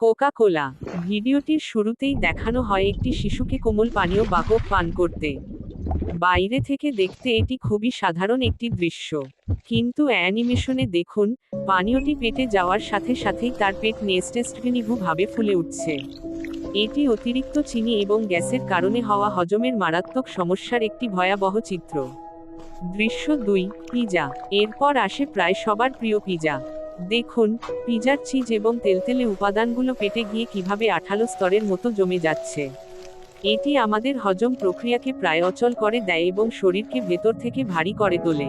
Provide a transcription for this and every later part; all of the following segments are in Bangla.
কোকা কোলা ভিডিওটির শুরুতেই দেখানো হয় একটি শিশুকে কোমল পানীয় বাকক পান করতে। বাইরে থেকে দেখতে এটি খুবই সাধারণ একটি দৃশ্য। কিন্তু অ্যানিমেশনে দেখুন, পানীয়টি পেটে যাওয়ার সাথে সাথেই তার পেট নেস্টেস্টনিভু ভাবে ফুলে উঠছে। এটি অতিরিক্ত চিনি এবং গ্যাসের কারণে হওয়া হজমের মারাত্মক সমস্যার একটি ভয়াবহ চিত্র। দৃশ্য দুই, পিজা। এরপর আসে প্রায় সবার প্রিয় পিজা। দেখুন, পিজার চিজ এবং তেলতেলে উপাদানগুলো পেটে গিয়ে কীভাবে আঠালো স্তরের মতো জমে যাচ্ছে। এটি আমাদের হজম প্রক্রিয়াকে প্রায় অচল করে দেয় এবং শরীরকে ভেতর থেকে ভারী করে তোলে।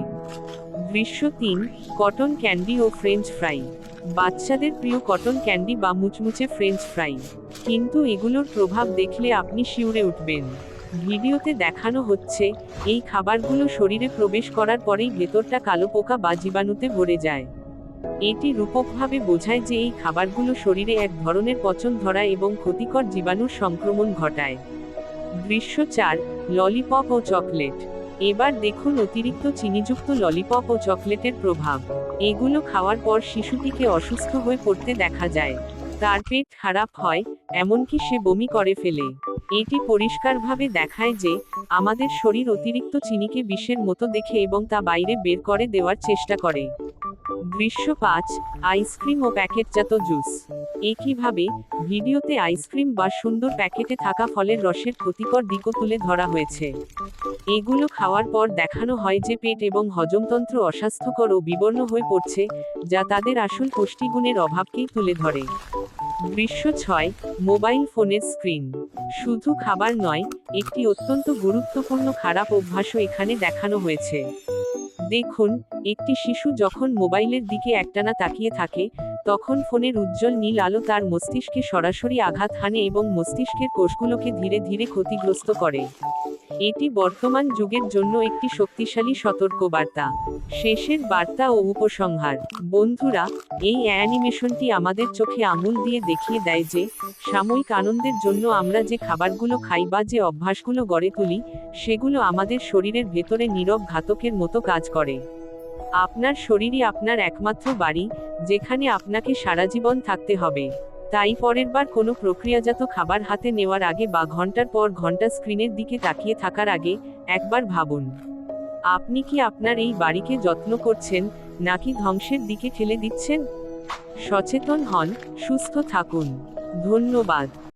দৃশ্য তিন, কটন ক্যান্ডি ও ফ্রেঞ্চ ফ্রাই। বাচ্চাদের প্রিয় কটন ক্যান্ডি বা মুচমুচে ফ্রেঞ্চ ফ্রাই। কিন্তু এগুলোর প্রভাব দেখলে আপনি শিউরে উঠবেন। ভিডিওতে দেখানো হচ্ছে, এই খাবারগুলো শরীরে প্রবেশ করার পরেই ভেতরটা কালো পোকা বা জীবাণুতে ভরে যায়। এটি রূপকভাবে বোঝায় যে এই খাবারগুলো শরীরে এক ধরনের পচন ধরা এবং ক্ষতিকর জীবাণুর সংক্রমণ ঘটায়। দৃশ্য চার, ললিপপ ও চকলেট। এবার দেখুন অতিরিক্ত চিনিযুক্ত ললিপপ ও চকলেটের প্রভাব। এগুলো খাওয়ার পর শিশুটিকে অসুস্থ হয়ে পড়তে দেখা যায়। তার পেট খারাপ হয়, এমনকি সে বমি করে ফেলে। এটি পরিষ্কারভাবে দেখায় যে আমাদের শরীর অতিরিক্ত চিনিকে বিষের মতো দেখে এবং তা বাইরে বের করে দেওয়ার চেষ্টা করে। দৃশ্য পাঁচ, আইসক্রিম ও প্যাকেটজাত জুস। একইভাবে, ভিডিওতে আইসক্রিম বা সুন্দর প্যাকেটে থাকা ফলের রসের ক্ষতিকর দিকও তুলে ধরা হয়েছে। এগুলো খাওয়ার পর দেখানো হয় যে পেট এবং হজমতন্ত্র অস্বাস্থ্যকর ও বিবর্ণ হয়ে পড়ছে, যা তাদের আসল পুষ্টিগুণের অভাবকেই তুলে ধরে। দৃশ্য ছয়, মোবাইল ফোনের স্ক্রিন। শুধু খাবার নয়, একটি অত্যন্ত গুরুত্বপূর্ণ খারাপ অভ্যাসও এখানে দেখানো হয়েছে। দেখুন, একটি শিশু যখন মোবাইলের দিকে একটানা তাকিয়ে থাকে, তখন ফোনের উজ্জ্বল নীল আলো তার মস্তিষ্কে সরাসরি আঘাত হানে এবং মস্তিষ্কের কোষগুলোকে ধীরে ধীরে ক্ষতিগ্রস্ত করে। এটি বর্তমান যুগের জন্য একটি শক্তিশালী সতর্কবার্তা। শেষের বার্তা ও উপসংহার। বন্ধুরা, এই অ্যানিমেশনটি আমাদের চোখে আঙুল দিয়ে দেখিয়ে দেয় যে, সাময়িক আনন্দের জন্য আমরা যে খাবারগুলো খাই বা যে অভ্যাসগুলো গড়ে তুলি, সেগুলো আমাদের শরীরের ভেতরে নীরব ঘাতকের মতো কাজ করে। আপনার শরীরই আপনার একমাত্র বাড়ি, যেখানে আপনাকে সারা জীবন থাকতে হবে। তাই পরের বার কোনো প্রক্রিয়াজাত খাবার হাতে নেওয়ার আগে বা ঘণ্টার পর ঘণ্টা স্ক্রিনের দিকে তাকিয়ে থাকার আগে একবার ভাবুন, আপনি কি আপনার এই বাড়িকে যত্ন করছেন নাকি ধ্বংসের দিকে ঠেলে দিচ্ছেন? সচেতন হন, সুস্থ থাকুন, ধন্যবাদ।